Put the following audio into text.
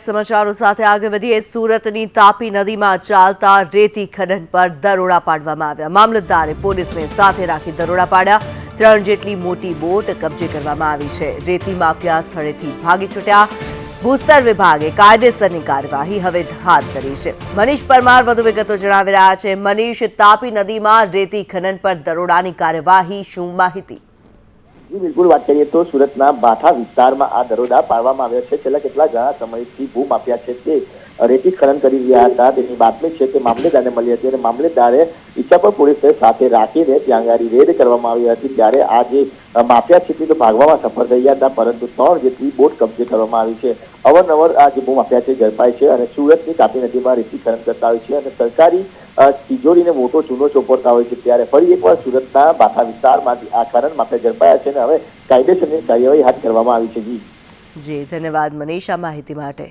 સમાચારો સાથે આગળ વધીએ. સુરતની તાપી નદીમાં ચાલતા રેતી ખનન પર દરોડા પાડવામાં આવ્યા. મામલતદારે પોલીસને સાથે રાખી દરોડા પાડ્યા. ત્રણ જેટલી મોટી બોટ કબજે કરવામાં આવી છે. રેતી માફિયા સ્થળેથી ભાગી છૂટ્યા. ભૂસ્તર વિભાગે કાયદેસરની કાર્યવાહી હવે હાથ ધરી છે. મનીષ પરમાર વધુ વિગતો જણાવી રહ્યા છે. મનીષ, તાપી નદીમાં રેતી ખનન પર દરોડાની કાર્યવાહી શું માહિતી? જી, બિલકુલ વાત કરીએ તો સુરતના બાથા વિસ્તારમાં આ દરોડા પાડવામાં આવ્યા છે. છેલ્લા કેટલા ઘણા સમયથી ભૂમાફિયા છે તે રેતી કરી રહ્યા હતા. તેની બાતમી છે તે મામલેદારને મળી હતી અને મામલેદારે ઈચ્છાપુર પોલીસને સાથે રાખીને ત્યાં આગળ રેડ કરવામાં આવી હતી. ત્યારે આ જે માફિયા છે તે ભાગવામાં સફળ રહ્યા હતા, પરંતુ ત્રણ જેટલી બોટ કબજે કરવામાં આવી છે. અવારનવાર આ જે ભૂમાફિયા છે, ઝડપાય છે અને સુરતની તાપી નદીમાં રેતીકરણ કરતા હોય છે અને સરકારી તિજોરીને મોટો ચૂનો ચોપડતા હોય છે. ત્યારે ફરી એકવાર સુરતના બાથા વિસ્તારમાંથી આ કારણ માફિયા ઝડપાયા છે અને હવે કાયદેસરની કાર્યવાહી હાથ ધરવામાં આવી છે. જી. જી, ધન્યવાદ મનીષ માહિતી માટે.